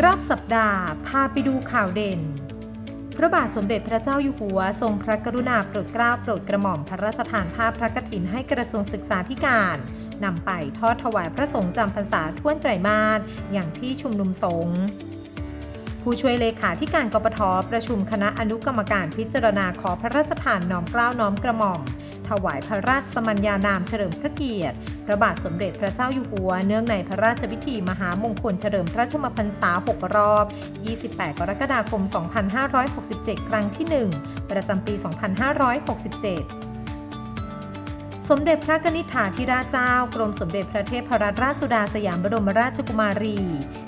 รอบสัปดาห์พาไปดูข่าวเด่น พระบาทสมเด็จพระเจ้าอยู่หัว ทรงพระกรุณาโปรดเกล้าโปรดกระหม่อมพระราชทานภาพพระกฐินให้กระทรวงศึกษาธิการนำไปทอดถวายพระสงฆ์จำพรรษาท่วนไตรมาสอย่างที่ชุมนุมสงฆ์ ผู้ช่วยเลขาธิการกปทประชุมคณะอนุกรรมการพิจารณาขอพระราชทานน้อมเกล้าน้อมกระหม่อม ถวายพระราชสมัญญานามเฉลิมพระเกียรติ พระบาทสมเด็จพระเจ้าอยู่หัว เนื่องในพระราชพิธีมหามงคลเฉลิมพระชนมพรรษา 6 รอบ 28 กรกฎาคม 2567 ครั้งที่ 1 ประจำปี 2567สมเด็จพระกนิษฐาธิราชเจ้า กรมสมเด็จพระเทพรัตนราชสุดาสยามบรมราชกุมารี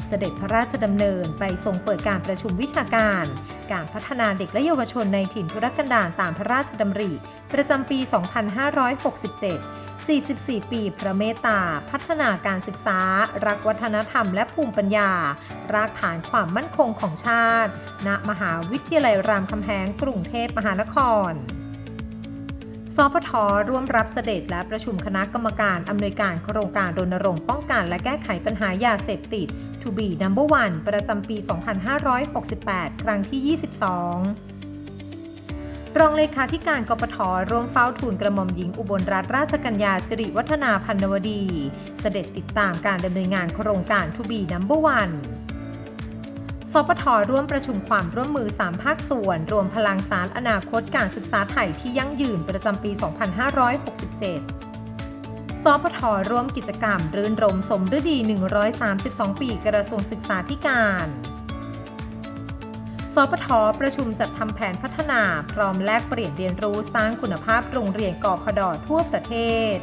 เสด็จพระราชดำเนินไปทรงเปิดการประชุมวิชาการ การพัฒนาเด็กและเยาวชนในถิ่นทุรกันดารตามพระราชดำริ ประจำปี 2567 44 ปีพระเมตตา พัฒนาการศึกษา รักวัฒนธรรมและภูมิปัญญา รากฐานความมั่นคงของชาติ ณ มหาวิทยาลัยรามคำแหงกรุงเทพมหานครสพทร่วมรับเสด็จและประชุมคณะกรรมการอำนวยการโครงการรณรงค์ป้องกันและแก้ไขปัญหายาเสพติด To be number one ประจำปี 2568 ครั้งที่ 22รองเลขาธิการกปทร่วมเฝ้าทูลกระหม่อมหญิงอุบลรัตนราชกัญญาสิริวัฒนาพันนวดี เสด็จติดตามการดำเนินงานโครงการ To be number one สปทร่วมประชุมความร่วมมือ 3 ภาคส่วน รวมพลังสารอนาคตการศึกษาไทยที่ยั่งยืนประจำปี 2567 สปทร่วมกิจกรรม รื่นรมสมฤดี 132 ปีกระทรวงศึกษาธิการสปทประชุมจัดทำแผนพัฒนา พร้อมแลกเปลี่ยนเรียนรู้สร้างคุณภาพโรงเรียนกพดทั่วประเทศ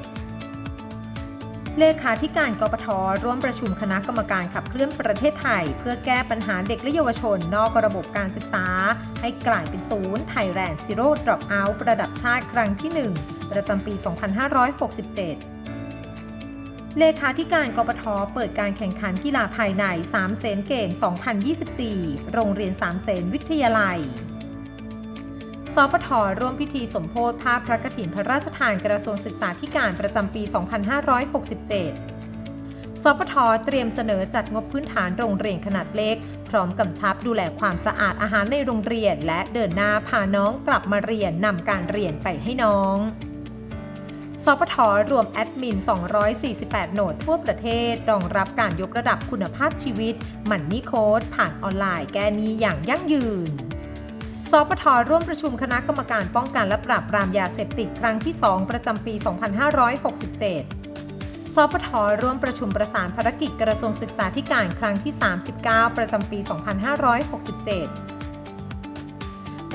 เลขาธิการกปทร่วมประชุมคณะกรรมการขับเคลื่อนประเทศไทย เพื่อแก้ปัญหาเด็กและเยาวชน นอกระบบการศึกษา ให้กลายเป็นศูนย์ไทยแลนด์ซีโร่ดรอปเอาท์ระดับชาติครั้งที่ 1 ประจำปี 2567 เลขาธิการกปทเปิดการแข่งขันกีฬาภายใน 3 เซนเกม 2024 โรงเรียน 3 เซนวิทยาลัย สปทร่วมพิธีสมโพธิภาพพระกฐินพระราชทานกระทรวงศึกษาธิการประจำปี 2567 สปทเตรียมเสนอจัดงบพื้นฐานโรงเรียนขนาดเล็ก พร้อมกำชับดูแลความสะอาดอาหารในโรงเรียน และเดินหน้าพาน้องกลับมาเรียนนำการเรียนไปให้น้อง สปทรวมแอดมิน 248 โหนดทั่วประเทศ รองรับการยกระดับคุณภาพชีวิต มันนี่โค้ดผ่านออนไลน์แก้นี้อย่างยั่งยืนสปทร่วมประชุมคณะกรรมการป้องกันและปราบปรามยาเสพติดครั้งที่ 2 ประจำปี 2567 สปทร่วมประชุมประสานภารกิจกระทรวงศึกษาธิการครั้งที่ 39 ประจำปี 2567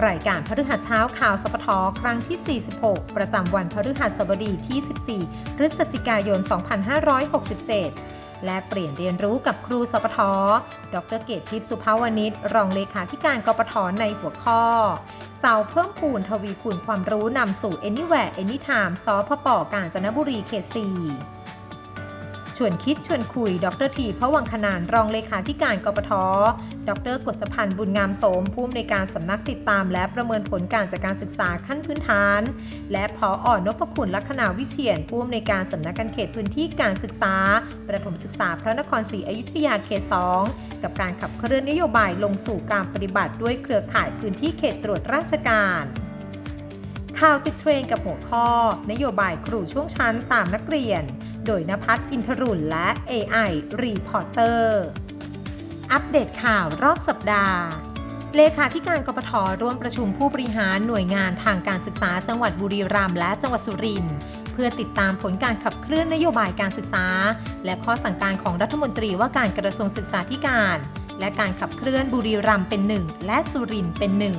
รายการพฤหัสเช้าข่าวสปทครั้งที่ 46 ประจำวันพฤหัสบดีที่ 14 พฤศจิกายน 2567 แลกเปลี่ยนเรียนรู้กับครูสปท ดรเกตทิพย์สุภาวณิชรองเลขาธิการกปทในหัวข้อ เสาเพิ่มพูนทวีคูณความรู้นำสู่ Anywhere Anytime ซอพปกาญจนบุรีเขต4 ชวนคิดชวนคุย ดรทีพระวังคนานรองเลขาธิการกปท ดรกฤษพันธ์บุญงามโสมผู้อำนวยการสำนักติดตาม และประเมินผลการจัดการศึกษาขั้นพื้นฐาน และพออนพคุณลักษณาวิเชียนผู้อำนวยการสำนักการเขตพื้นที่การศึกษา ประถมศึกษาพระนครศรีอยุธยาเขต2กับการขับเคลื่อนนโยบายลงสู่การปฏิบัติด้วยเครือข่ายพื้นที่เขตตรวจราชการข่าวติดเทรนกับหัวข้อ นโยบายครูช่วงชั้นตามนักเรียน โดยนภัสอินทรุลและ AI Reporter อัปเดตข่าวรอบสัปดาห์ เลขาธิการกปทร่วมประชุมผู้บริหารหน่วยงานทางการศึกษาจังหวัดบุรีรัมย์และจังหวัดสุรินทร์เพื่อติดตามผลการขับเคลื่อนนโยบายการศึกษา และข้อสั่งการของรัฐมนตรีว่าการกระทรวงศึกษาธิการ และการขับเคลื่อนบุรีรัมย์เป็นหนึ่งและสุรินทร์เป็นหนึ่ง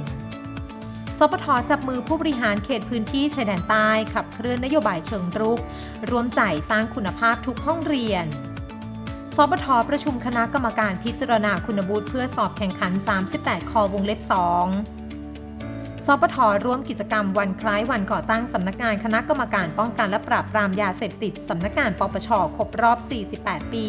สปทจับมือผู้บริหารเขตพื้นที่ชายแดนใต้ขับเคลื่อนนโยบายเชิงรุกรวมใจสร้างคุณภาพทุกห้องเรียนสปทประชุมคณะกรรมการพิจารณาคุณวุฒิเพื่อสอบแข่งขัน 38 คอวงเล็บ 2สปทร่วมกิจกรรมวันคล้ายวันก่อตั้งสำนักงานคณะกรรมการป้องกันและปราบปรามยาเสพติดสำนักงานปปชครบรอบ 48 ปี